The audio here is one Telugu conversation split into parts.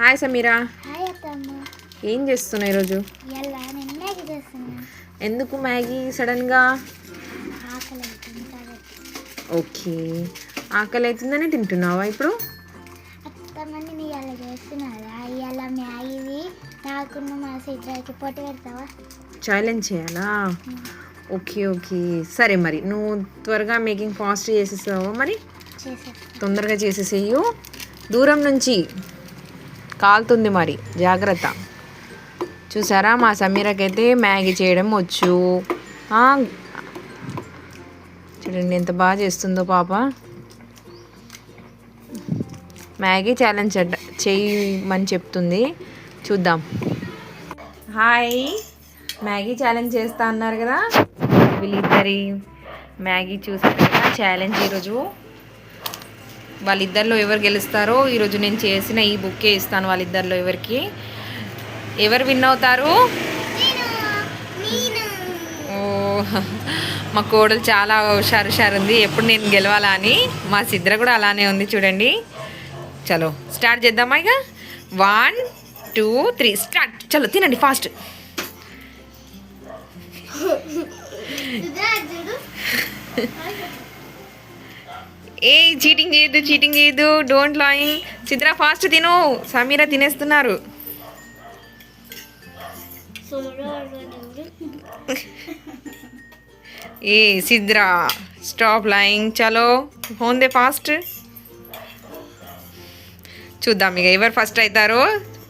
హాయ్ సమీరా. ఏం చేస్తున్నావు ఈరోజు? ఎందుకు మ్యాగీ సడన్గా? ఓకే. ఆకలి అవుతుందని తింటున్నావా ఇప్పుడు? ఛాలెంజ్ చేయాలా? Okay okay. సరే మరి నువ్వు త్వరగా మేకింగ్ ఫాస్ట్ చేసేసావా మరి? తొందరగా చేసేసేయు. దూరం నుంచి. కాలుతుంది మరి. జాగ్రత్త. చూసారా మా సమీరకైతే మ్యాగీ చేయడం వచ్చు. చూడండి ఎంత బాగా చేస్తుందో పాప. మ్యాగీ ఛాలెంజ్ అడ్డ చేయమని చెప్తుంది. చూద్దాం. హాయ్. మ్యాగీ ఛాలెంజ్ చేస్తా అన్నారు కదా. వీళ్ళిద్దరి మ్యాగీ చూసారు ఛాలెంజ్ ఈరోజు. వాళ్ళిద్దరిలో ఎవరు గెలుస్తారో ఈరోజు నేను చేసిన ఈ బుక్కే ఇస్తాను వాళ్ళిద్దరిలో ఎవరికి. ఎవరు విన్ అవుతారు? ఓ మా కోడలు చాలా హుషారు హుషారు ఉంది. ఎప్పుడు నేను గెలవాలా అని? మా సిద్ర కూడా అలానే ఉంది చూడండి. చలో స్టార్ట్ చేద్దామా ఇక? వన్ టూ త్రీ స్టార్ట్ చలో తినండి ఫాస్ట్ ఏ చీటింగ్ చేయొద్దు చీటింగ్ చేయొద్దు డోంట్ లాయింగ్ చిత్ర ఫాస్ట్ తిను. సమీరా తినేస్తున్నారు. ఏ సిద్రా స్టాప్ లాయింగ్ చలో హోందే ఫాస్ట్ చూద్దాం ఇక ఎవరు ఫస్ట్ అవుతారో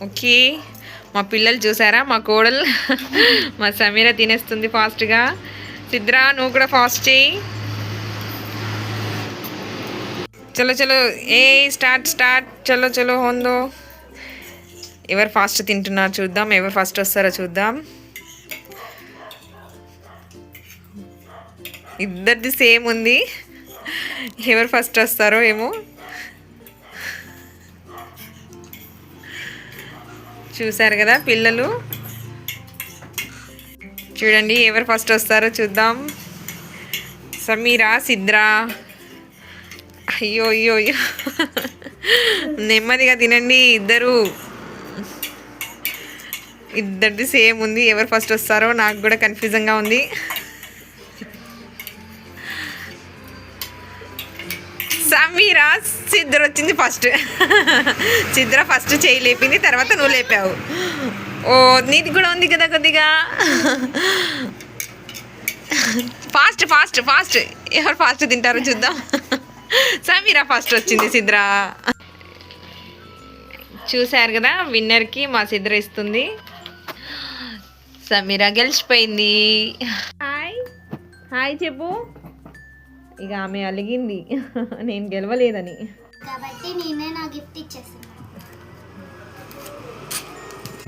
ఓకే. మా పిల్లలు చూసారా? మా కోడలు. మా సమీర తినేస్తుంది ఫాస్ట్గా సిద్రా నువ్వు కూడా ఫాస్ట్ చేయి. చలో చలో. ఏ స్టార్ట్ స్టార్ట్. చలో చలో హోందో. ఎవరు ఫాస్ట్ తింటున్నారు చూద్దాం. ఎవరు ఫస్ట్ వస్తారో చూద్దాం. ఇద్దరిది సేమ్ ఉంది. ఎవరు ఫస్ట్ వస్తారో ఏమో. చూసారు కదా పిల్లలు. చూడండి ఎవరు ఫస్ట్ వస్తారో చూద్దాం. సమీరా సిద్రా. అయ్యో అయ్యో అయ్యో. నెమ్మదిగా తినండి ఇద్దరు. ఇద్దరిది సేమ్ ఉంది ఎవరు ఫస్ట్ వస్తారో నాకు కూడా కన్ఫ్యూజన్గా ఉంది. సమీరా చిద్ర వచ్చింది ఫస్ట్. చిద్ర ఫస్ట్ చేయి లేపింది తర్వాత నువ్వు లేపావు. ఓ నీది కూడా ఉంది కదా కొద్దిగా. Fast fast fast. ఎవరు ఫాస్ట్ తింటారో చూద్దాం. సమీరా ఫస్ట్ వచ్చింది సిద్రా. చూశారు కదా విన్నర్కి మా సిద్ర ఇస్తుంది. సమీరా గెలిచిపోయింది. హాయ్. హాయ్ చెప్పు. ఇక ఆమె అలిగింది. నేను గెలవలేదని. కాబట్టి నేనే నా గిఫ్ట్ ఇచ్చేస్తాను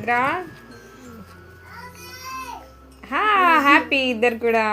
రా హ్యాపీ ఇద్దరు కూడా.